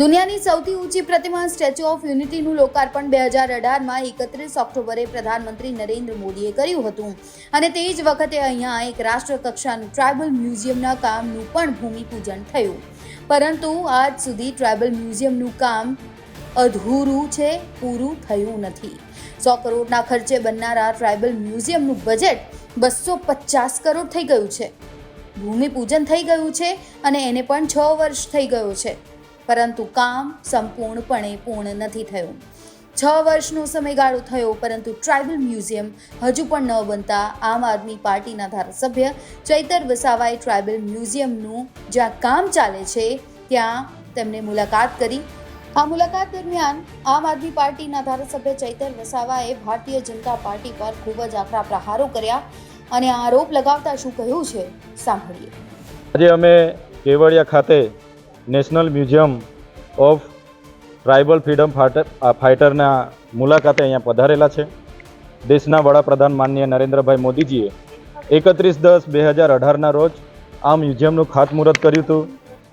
દુનિયાની સૌથી ઊંચી પ્રતિમા સ્ટેચ્યુ ઓફ યુનિટીનું લોકાર્પણ બે હજાર અઢારમાં એકત્રીસ ઓક્ટોબરે પ્રધાનમંત્રી નરેન્દ્ર મોદીએ કર્યું હતું. અને તે જ વખતે અહીંયા એક રાષ્ટ્ર કક્ષાનું ટ્રાઇબલ મ્યુઝિયમના કામનું પણ ભૂમિપૂજન થયું. પરંતુ આજ સુધી ટ્રાઇબલ મ્યુઝિયમનું કામ અધૂરું છે, પૂરું થયું નથી. સો કરોડના ખર્ચે બનનારા ટ્રાઇબલ મ્યુઝિયમનું બજેટ બસો પચાસ કરોડ થઈ ગયું છે. ભૂમિપૂજન થઈ ગયું છે અને એને પણ છ વર્ષ થઈ ગયો છે. પરંતુ કામ સંપૂર્ણપણે પૂર્ણ નથી થયું. છ વર્ષનો સમયગાળો થયો, પરંતુ ટ્રાઇબલ મ્યુઝિયમ હજુ પણ ન બનતા આમ આદમી પાર્ટીના ધારાસભ્ય ચૈતર વસાવાએ ટ્રાઇબલ મ્યુઝિયમનું જ્યાં કામ ચાલે છે, ત્યાં તેમને મુલાકાત કરી. આ મુલાકાત દરમિયાન આમ આદમી પાર્ટીના ધારાસભ્ય ચૈતર વસાવાએ ભારતીય જનતા પાર્ટી પર ખૂબ જ આકરા પ્રહારો કર્યા અને આરોપ લગાવતા શું કહ્યું છે, સાંભળીએ. આજે અમે કેવડિયા ખાતે national museum of tribal freedom fighter ફાઇટરના મુલાકાતે અહીંયા પધારેલા છે. દેશના વડાપ્રધાન માનનીય નરેન્દ્રભાઈ મોદીજીએ એકત્રીસ દસ બે હજાર અઢારના રોજ આ મ્યુઝિયમનું ખાતમુહૂર્ત કર્યું હતું.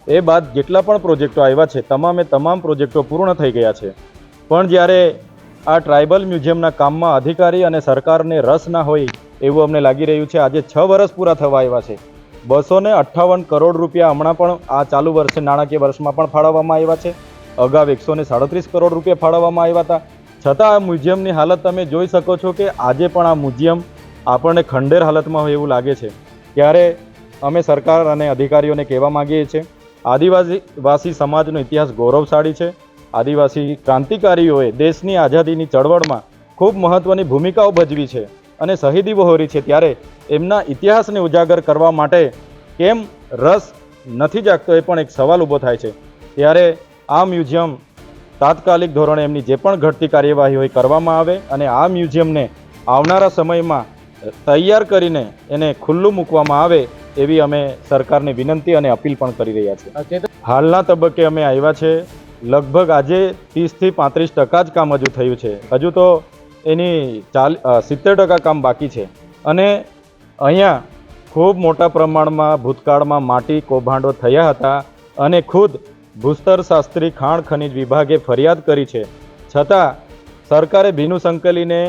એ બાદ જેટલા પણ પ્રોજેક્ટો આવ્યા છે, તમામે તમામ પ્રોજેક્ટો પૂર્ણ થઈ ગયા છે. પણ જ્યારે આ ટ્રાઇબલ મ્યુઝિયમના કામમાં અધિકારી અને સરકારને રસ ના હોય એવું અમને લાગી રહ્યું છે, આજે છ વર્ષ પૂરા થવા આવ્યા છે. બસો ને અઠ્ઠાવન કરોડ રૂપિયા હમણાં પણ આ ચાલુ વર્ષે નાણાકીય વર્ષમાં પણ ફાળવવામાં આવ્યા છે. અગાઉ એકસો ને સાડત્રીસ કરોડ રૂપિયા ફાળવવામાં આવ્યા હતા. છતાં આ મ્યુઝિયમની હાલત તમે જોઈ શકો છો કે આજે પણ આ મ્યુઝિયમ આપણને ખંડેર હાલતમાં હોય એવું લાગે છે. ત્યારે અમે સરકાર અને અધિકારીઓને કહેવા માગીએ છીએ, આદિવાસી વાસી સમાજનો ઇતિહાસ ગૌરવશાળી છે. આદિવાસી ક્રાંતિકારીઓએ દેશની આઝાદીની ચળવળમાં ખૂબ મહત્ત્વની ભૂમિકાઓ ભજવી છે. અને શહીદી વહોરી છે ત્યારે એમના ઇતિહાસને ઉજાગર કરવા માટે કેમ રસ નથી જાગતો એ પણ એક સવાલ ઊભો થાય છે. ત્યારે આ મ્યુઝિયમ તાત્કાલિક ધોરણે એમની જે પણ ઘટતી કાર્યવાહી હોય કરવામાં આવે અને આ મ્યુઝિયમને આવનારા સમયમાં તૈયાર કરીને એને ખુલ્લું મૂકવામાં આવે એવી અમે સરકારને વિનંતી અને અપીલ પણ કરી રહ્યા છીએ. હાલના તબક્કે અમે આવ્યા છે. લગભગ આજે ત્રીસથી પાંત્રીસ ટકા જ કામ હજુ થયું છે. હજુ તો એની ચાલ સિત્તેર ટકા કામ બાકી છે. અને અહીંયા ખૂબ મોટા પ્રમાણમાં ભૂતકાળમાં માટી કૌભાંડો થયા હતા અને ખુદ ભૂસ્તર શાસ્ત્રી ખાણ ખનિજ વિભાગે ફરિયાદ કરી છે. છતાં સરકારે ભીનું સંકલીને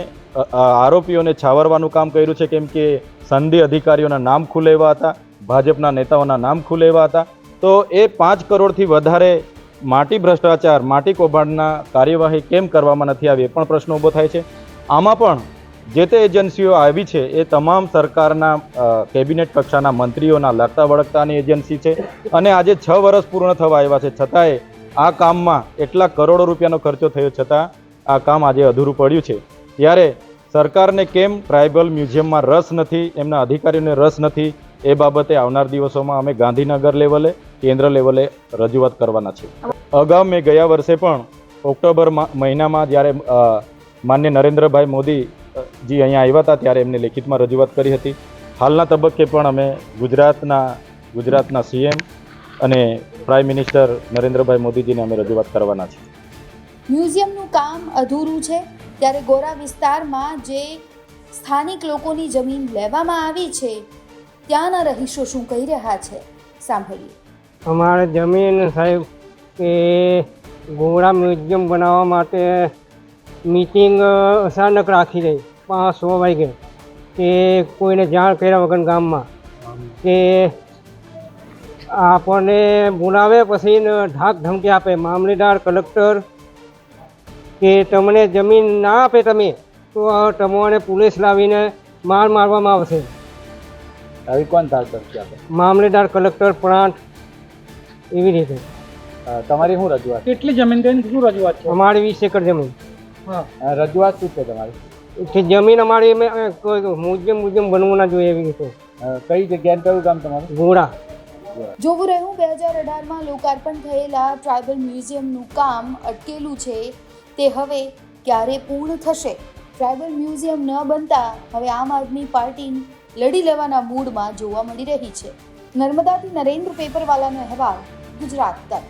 આરોપીઓને છાવરવાનું કામ કર્યું છે, કેમ કે સંધિ અધિકારીઓના નામ ખુલેવા હતા, ભાજપના નેતાઓના નામ ખુલેવા હતા. તો એ પાંચ કરોડથી વધારે માટી ભ્રષ્ટાચાર, માટી કૌભાંડના કાર્યવાહી કેમ કરવામાં નથી આવી, એ પણ પ્રશ્ન ઊભો થાય છે. આમાં પણ જે તે એજન્સીઓ આવી છે એ તમામ સરકારના કેબિનેટ કક્ષાના મંત્રીઓના લગતા વળગતાની એજન્સી છે અને આજે છ વર્ષ પૂર્ણ થવા આવ્યા છે. છતાંય આ કામમાં એટલા કરોડો રૂપિયાનો ખર્ચો થયો છતાં આ કામ આજે અધૂરું પડ્યું છે. ત્યારે સરકારને કેમ ટ્રાઇબલ મ્યુઝિયમમાં રસ નથી, એમના અધિકારીઓને રસ નથી, એ બાબતે આવનાર દિવસોમાં અમે ગાંધીનગર લેવલે, કેન્દ્ર લેવલે રજૂઆત કરવાના છે અગાઉ મેં ગયા વર્ષે પણ ઓક્ટોબર મહિનામાં જ્યારે માન્ય નરેન્દ્રભાઈ મોદી જી અહીંયા આવ્યા હતા ત્યારે એમને લેખિતમાં રજૂઆત કરી હતી. હાલના તબક્કે પણ અમે ગુજરાતના ગુજરાતના સીએમ અને પ્રાઇમ મિનિસ્ટર નરેન્દ્રભાઈ મોદીજીને અમે રજૂઆત કરવાના છે મ્યુઝિયમનું કામ અધૂરું છે. ત્યારે ગોરા વિસ્તારમાં જે સ્થાનિક લોકોની જમીન લેવામાં આવી છે ત્યાંના રહીશો શું કહી રહ્યા છે? સાંભળીએ. અમારે જમીન સાહેબ કે ગોળા મ્યુઝિયમ બનાવવા માટે મીટિંગ અચાનક રાખી દઈ પાંચ સો વાગે કે કોઈને જાણ કર્યા વગર ગામમાં કે આપણને બોલાવે પછી ઢાક ધમકી આપે. મામલેદાર કલેક્ટર કે તમને જમીન ના આપે તમે તો તમને પોલીસ લાવીને માર મારવામાં આવશે. આવી કોણ મામલેદાર કલેક્ટર પ્રાંત એવી રીતે. તમારી શું રજૂઆત? કેટલી જમીન શું રજૂઆત છે? અમારી વીસ એકર જમીન. રજૂઆત શું છે તમારી? કે જમીન અમારી અમે મ્યુઝિયમ મ્યુઝિયમ બનવું ના જોઈએ એવી રીતે. કઈ જગ્યાએ કયું કામ તમારું? ઘોડા. જોવું રહ્યું બે હજાર અઢારમાં લોકાર્પણ થયેલા ટ્રાઇબલ મ્યુઝિયમનું કામ અટકેલું છે તે હવે ક્યારે પૂર્ણ થશે? ટ્રાઇબલ મ્યુઝિયમ ન બનતા હવે આમ આદમી પાર્ટી લડી લેવાના મૂડમાં જોવા મળી રહી છે. નર્મદાથી નરેન્દ્ર પેપરવાલાનો અહેવાલ ગુજરાત તક.